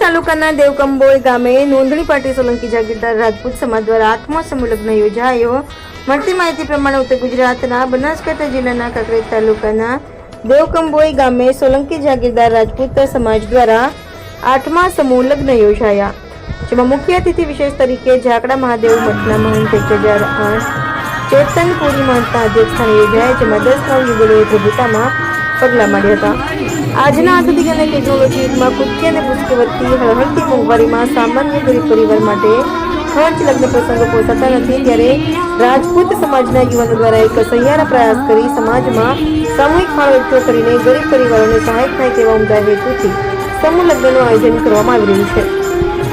તાલુકાના દેવકંબોઈ ગામે નોંધણી પાર્ટી સોલંકી જાગીરદાર રાજપૂત સમાજ દ્વારા આઠમો સમૂહ લગ્ન યોજાયો. મળતી માહિતી પ્રમાણે ઉત્તર ગુજરાતના બનાસકાંઠા જિલ્લાના કાંકરેજ તાલુકાના દેવકંબોઈ ગામે સોલંકી જાગીરદાર રાજપૂત સમાજ દ્વારા આઠમા સમૂહ લગ્ન યોજાયા. જેમાં મુખ્ય અતિથિ વિશેષ તરીકે ઝાકડા મહાદેવ મઠના મહંત એક હજાર આઠ ચેતનપુરી મહંતના અધ્યક્ષસ્થાને યોજાયા. જેમાં દસ નવ યુગલોએ પ્રભુતામાં પગલાં માંડ્યા હતા. આજના આધુનિક અને ટેકનોલોજી યુગમાં કુદકી અને પુષ્કી વધતી હળહળતી મોંઘવારીમાં સામાન્ય ગરીબ પરિવાર માટે ખર્ચ લગ્ન પ્રસંગો પોસાતા નથી ત્યારે રાજપૂત સમાજના યુવાનો દ્વારા એક સહિયારા પ્રયાસ કરી સમાજમાં સામૂહિક ફાળો એકઠો કરીને ગરીબ પરિવારોને સહાયક થાય તેવા ઉમદા હેતુથી સમૂહ લગ્નનું આયોજન કરવામાં આવી રહ્યું છે.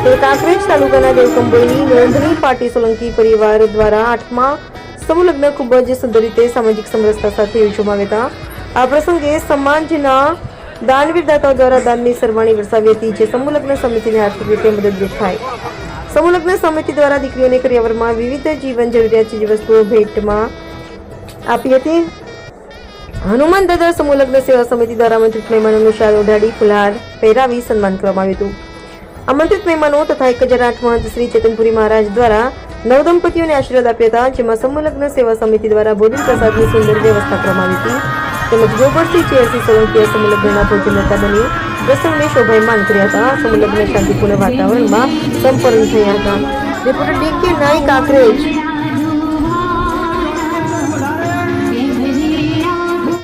તો કાંકરેજ તાલુકાના દેવકંબોઈની નોંધણી પાર્ટી સોલંકી પરિવાર દ્વારા આઠમા સમૂહ લગ્ન ખૂબ જ સુંદર રીતે સામાજિક સમરસતા સાથે યોજવામાં આવ્યા હતા. આ પ્રસંગે સમાજના દાનવીર દાતાઓ દ્વારા દાનની સરવાણી વરસાવી હતી, જે સમૂહલગ્ન સમિતિને આર્થિક રીતે મદદરૂપ થાય. સમૂહલગ્ન સમિતિ દ્વારા દીકરીઓને કરિયાવરમાં વિવિધ જીવન જરૂરિયાત ચીજવસ્તુઓ ભેટમાં આપી હતી. હનુમાન દાદા સમૂહલગ્ન સેવા સમિતિ દ્વારા આમંત્રિત મહેમાનોનું શાલ ઓઢાડી ફુલહાર પહેરાવી સન્માન કરવામાં આવ્યું હતું. આમંત્રિત મહેમાનો તથા એક હજાર આઠ મહંત શ્રી ચેતનપુરી મહારાજ દ્વારા નવદંપતિઓને આશીર્વાદ આપ્યા હતા, જેમાં સમૂહલગ્ન સેવા સમિતિ દ્વારા ભોજન પ્રસાદની સુંદર વ્યવસ્થા કરવામાં આવી હતી. તેમજ ગોબરસિંહ ચેરસિંહ સોલંકીએ સમૂહ લગ્નના ભોજનતા બની પ્રસંગને શોભાયમાન કર્યા હતા. સમૂહ લગ્ન શાંતિપૂર્ણ વાતાવરણમાં સંપન્ન થયા હતા. રિપોર્ટર ડી કે નાઈ કાંકરેજ